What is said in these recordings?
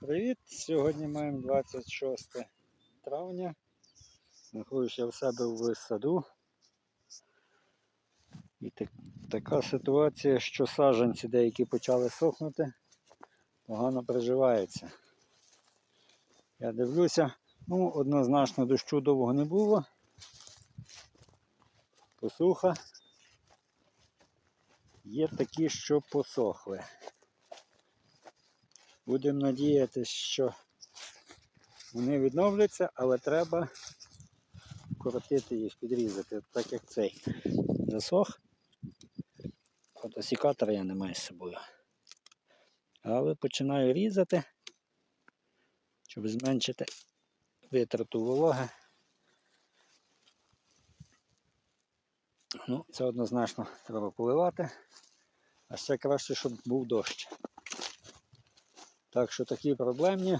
Привіт! Сьогодні маємо 26 травня. Знаходжуся в себе в саду. І так, така ситуація, що саджанці деякі почали сохнути, погано приживаються. Я дивлюся, ну, однозначно дощу довго не було. Посуха. Є такі, що посохли. Будемо надіятися, що вони відновляться, але треба коротити їх, підрізати, так як цей засох. Фотосікатора я не маю з собою. Але починаю різати, щоб зменшити витрату вологи. Ну, це однозначно треба поливати. А ще краще, щоб був дощ. Так що такі проблемні.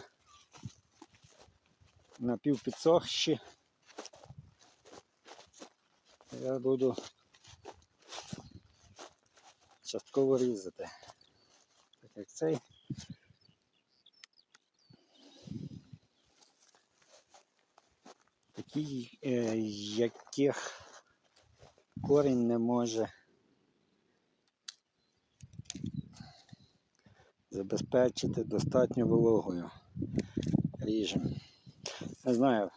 Напівпідсохші. Я буду частково різати. Так як цей. Такі, е, яких корінь не може забезпечити достатньо вологою. Ріжемо. Не знаю,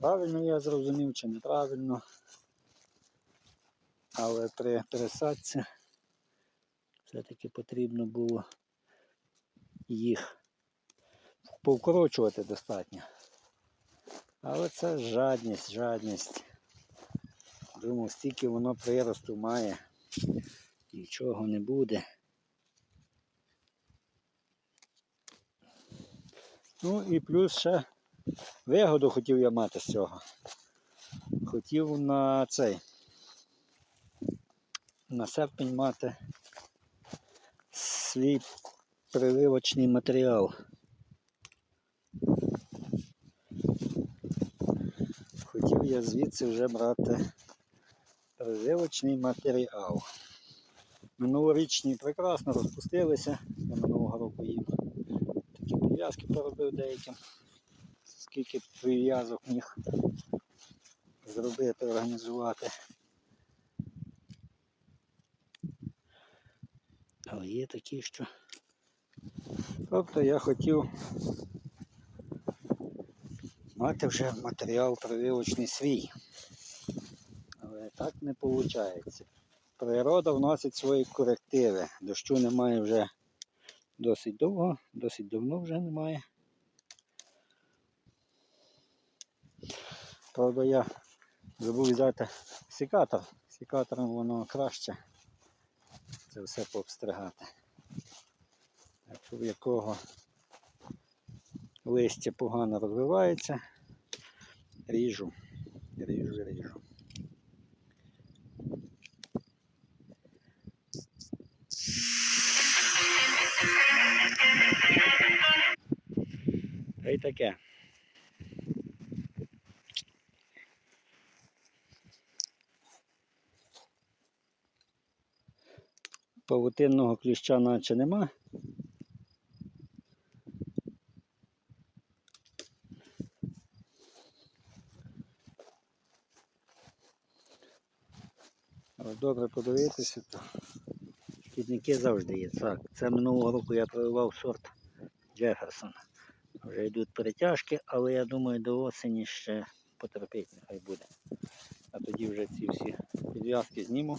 правильно я зрозумів чи неправильно. Але при пересадці все-таки потрібно було їх повкорочувати достатньо. Але це жадність, жадність. Думав, стільки воно приросту має, нічого не буде. Ну і плюс ще вигоду хотів я мати з цього. Хотів на цей на серпень мати свій прививочний матеріал. Хотів я звідси вже брати прививочний матеріал. Минулорічні прекрасно розпустилися, я минулого року їм прив'язки поробив деяким. Скільки прив'язок міг зробити, організувати. Але є такі, що. Тобто я хотів мати вже матеріал прививочний свій. Але так не виходить. Природа вносить свої корективи. Дощу немає вже досить довго, досить давно вже немає. Правда, я забув взяти секатор. Секатором воно краще це все пообстригати. Якщо в якого листя погано розвивається, ріжу, ріжу, ріжу. Таке. Павутинного кліща наче нема. Добре подивитися, то шкідники завжди є. Так, це минулого року я прививав сорт Джеферсон. Вже йдуть перетяжки, але я думаю до осені ще потерпіть, нехай буде. А тоді вже ці всі підв'язки зніму.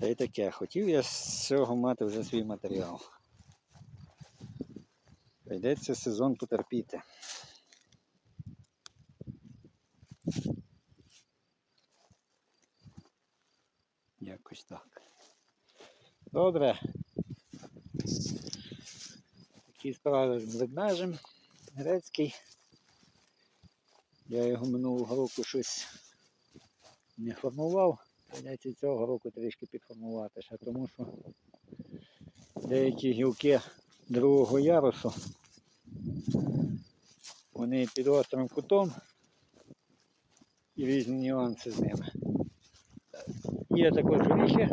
Та й таке, хотів я з цього мати вже свій матеріал. Прийдеться сезон потерпіти. Якось так. Добре. Такі справи з ведмежем грецький. Я його минулого року щось не формував. Прийдеться цього року трішки підформувати, ще тому що деякі гілки другого ярусу вони під острим кутом і різні нюанси з ними. Є також горіхи.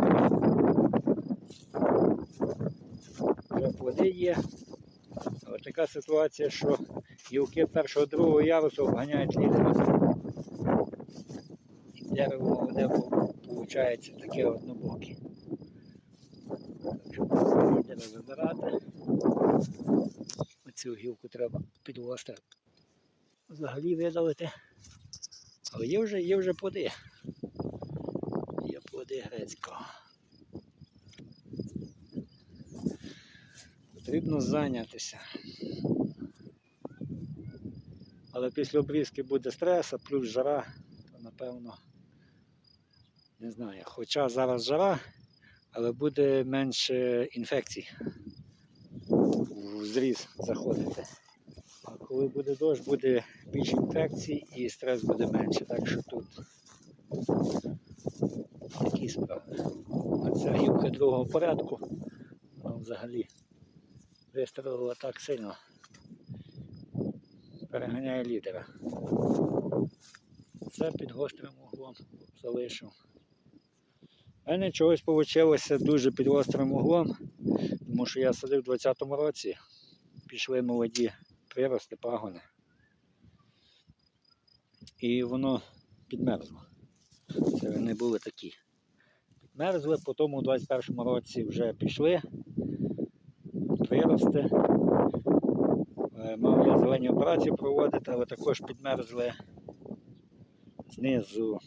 Вже плоди є. Але така ситуація, що гілки першого другого ярусу обганяють лідера. І дерево молоде виходить таке однобоке. Так що треба лідера вибирати. Оцю гілку треба підгострити. Взагалі видалити. Але є вже, є вже плоди. Є плоди грецького. Потрібно зайнятися. Але після обрізки буде стрес, плюс жара, то напевно, не знаю. Хоча зараз жара, але буде менше інфекцій зріз заходити. А коли буде дощ, буде більше інфекцій і стрес буде менше. Так що тут такі справи. А ця гілка другого порядку, вона взагалі вистрелила так сильно. Переганяє лідера. Це під гострим углом залишив. У мене чогось вийшло дуже під гострим углом, тому що я садив у 2020 році, пішли молоді прирости, пагони. І воно підмерзло. Це вони були такі. Підмерзли, потім у 21-му році вже пішли прирости. Е, Мав я зелені операції проводити, але також підмерзли знизу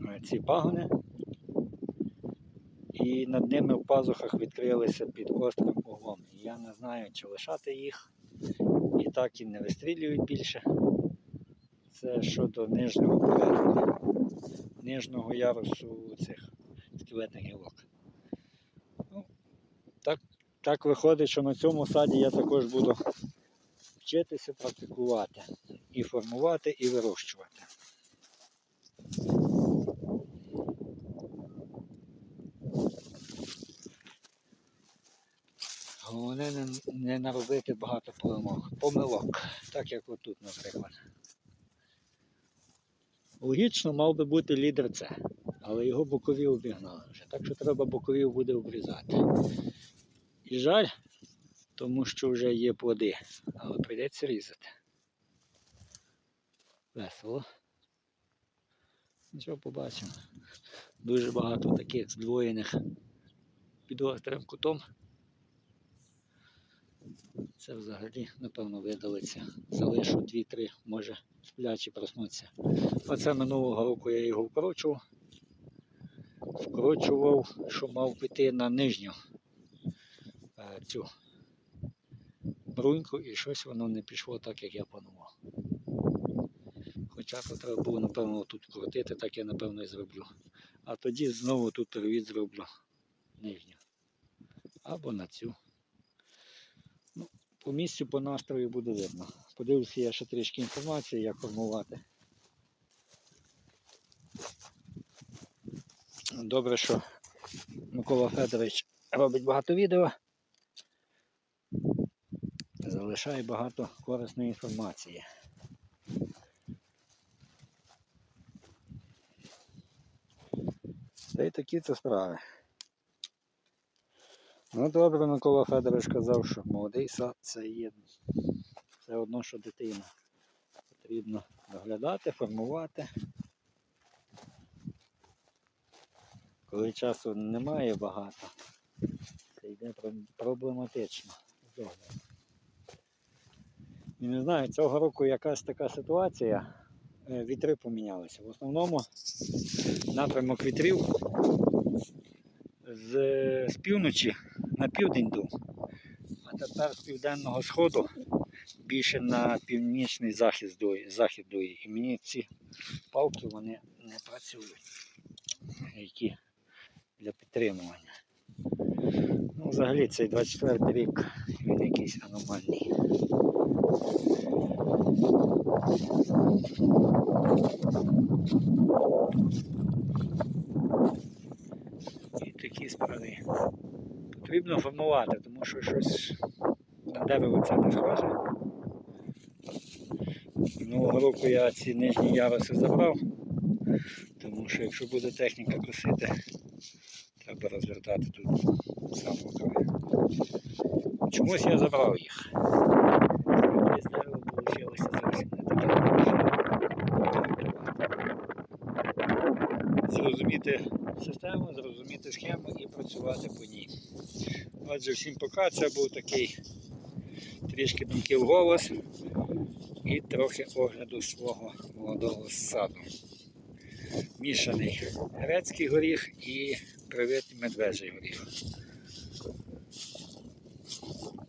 е, ці пагони. І над ними в пазухах відкрилися під гострим углом. Я не знаю, чи лишати їх. І так і не вистрілюють більше. Це щодо нижнього порядку, нижнього ярусу цих скелетних гілок. Так, виходить, що на цьому саді я також буду вчитися практикувати. І формувати, і вирощувати. Головне не, не наробити багато помилок. помилок, так як отут, наприклад. Логічно мав би бути лідер С, але його бокові обігнали вже. Так що треба боковів буде обрізати. І жаль, тому що вже є плоди, але прийдеться різати. Весело. Нічого побачимо. Дуже багато таких здвоєних під гострим кутом. Це взагалі, напевно, видалиться. Залишу 2-3, може сплячі проснуться. Оце минулого року я його вкорочував. Вкорочував, що мав піти на нижню цю бруньку і щось воно не пішло так, як я планував. Хоча то треба було, напевно, тут крутити, так я напевно і зроблю. А тоді знову тут перевід зроблю нижню. Або на цю. Ну, по місцю, по настрою буде видно. Подивлюся я ще трішки інформації, як формувати. Добре, що Микола Федорович робить багато відео. Залишає багато корисної інформації. Та й такі то справи. Ну добре, Микола Федорович казав, що молодий сад це є все одно, що дитина. Потрібно доглядати, формувати. Коли часу немає багато, це йде проб- проблематично. І не знаю, цього року якась така ситуація, е, вітри помінялися. В основному напрямок вітрів з, з півночі на південь дув, а тепер з південного сходу більше на північний захід дує, захід дує. І мені ці палки вони не працюють, які для підтримування. Ну, взагалі цей 24 рік він якийсь аномальний. І такі справи. Потрібно формувати, тому що щось на дерево це не схоже. Минулого року я ці нижні яруси забрав, тому що якщо буде техніка косити, треба розвертати тут самоколи. Чомусь я забрав їх. Якесь дерево вийшло зовсім не таке хороше. Зрозуміти систему, зрозуміти схему і працювати по ній. Отже, всім пока. Це був такий трішки думків голос і трохи огляду свого молодого саду. Мішаний грецький горіх і привитий медвежий горіх.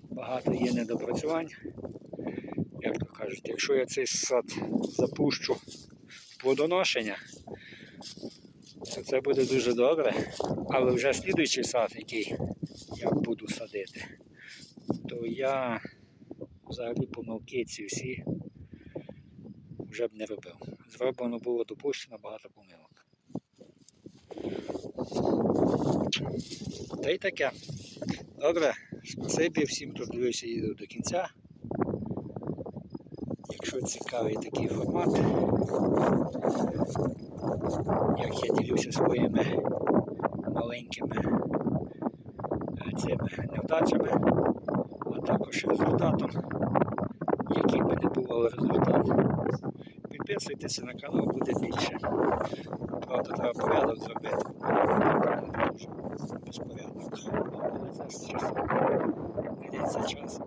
Багато є недопрацювань. Як то кажуть, якщо я цей сад запущу в плодоношення, то це буде дуже добре. Але вже слідуючий сад, який я буду садити, то я взагалі помилки ці всі вже б не робив. Зроблено було допущено багато помилок. Та й таке. Добре, спасибі всім, хто дивився відео до кінця. Якщо цікавий такий формат, як я ділюся своїми маленькими цими невдачами, а також результатом, який би не було результат. Підписуйтеся на канал, буде більше. Правда, треба порядок зробити. Без порядок. Але це час. Дивіться час.